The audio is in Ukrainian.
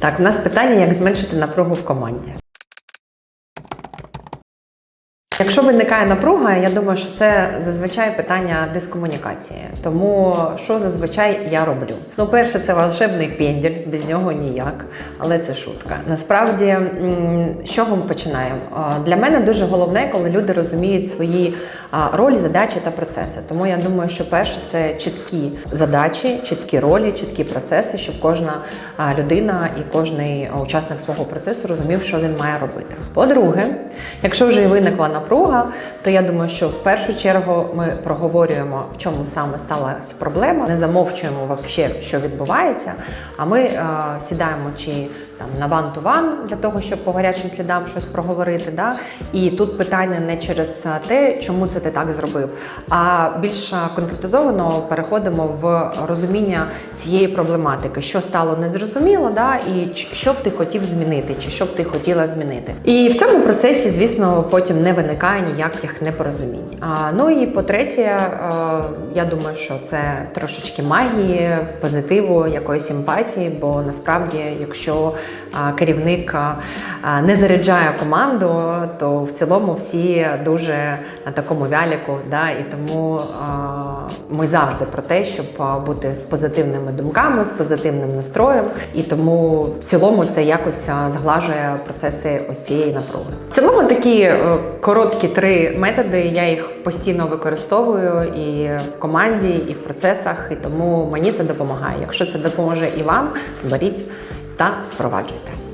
Так, у нас питання, як зменшити напругу в команді. Якщо виникає напруга, я думаю, що це зазвичай питання дискомунікації. Тому що зазвичай я роблю? Ну, перше, це волшебний пенділь, без нього ніяк, але це шутка. Насправді, з чого ми починаємо? Для мене дуже головне, коли люди розуміють свої ролі, задачі та процеси. Тому я думаю, що перше це чіткі задачі, чіткі ролі, чіткі процеси, щоб кожна людина і кожний учасник свого процесу розумів, що він має робити. По-друге, якщо вже виникла напруга, то я думаю, що в першу чергу ми проговорюємо, в чому саме сталася проблема, не замовчуємо вообще, що відбувається. А ми е, сідаємо чи там на ван-ту-ван для того, щоб по гарячим слідам щось проговорити. Да? І тут питання не через те, чому це ти так зробив, а більш конкретизовано переходимо в розуміння цієї проблематики, що стало незрозуміло, да? і що б ти хотів змінити, чи що б ти хотіла змінити. І в цьому процесі, звісно, потім не виникає ніяких непорозумінь. А, ну і по-третє, е, я думаю, що це трошечки магії, позитиву, якоїсь емпатії, бо насправді, якщо керівник не заряджає команду, то в цілому всі дуже на такому вяліку. Да? І тому ми завжди про те, щоб бути з позитивними думками, з позитивним настроєм. І тому в цілому це якось зглажує процеси ось цієї напруги. В цілому такі е, короткі три методи. Я їх постійно використовую і в команді, і в процесах, і тому мені це допомагає. Якщо це допоможе і вам, беріть та впроваджуйте.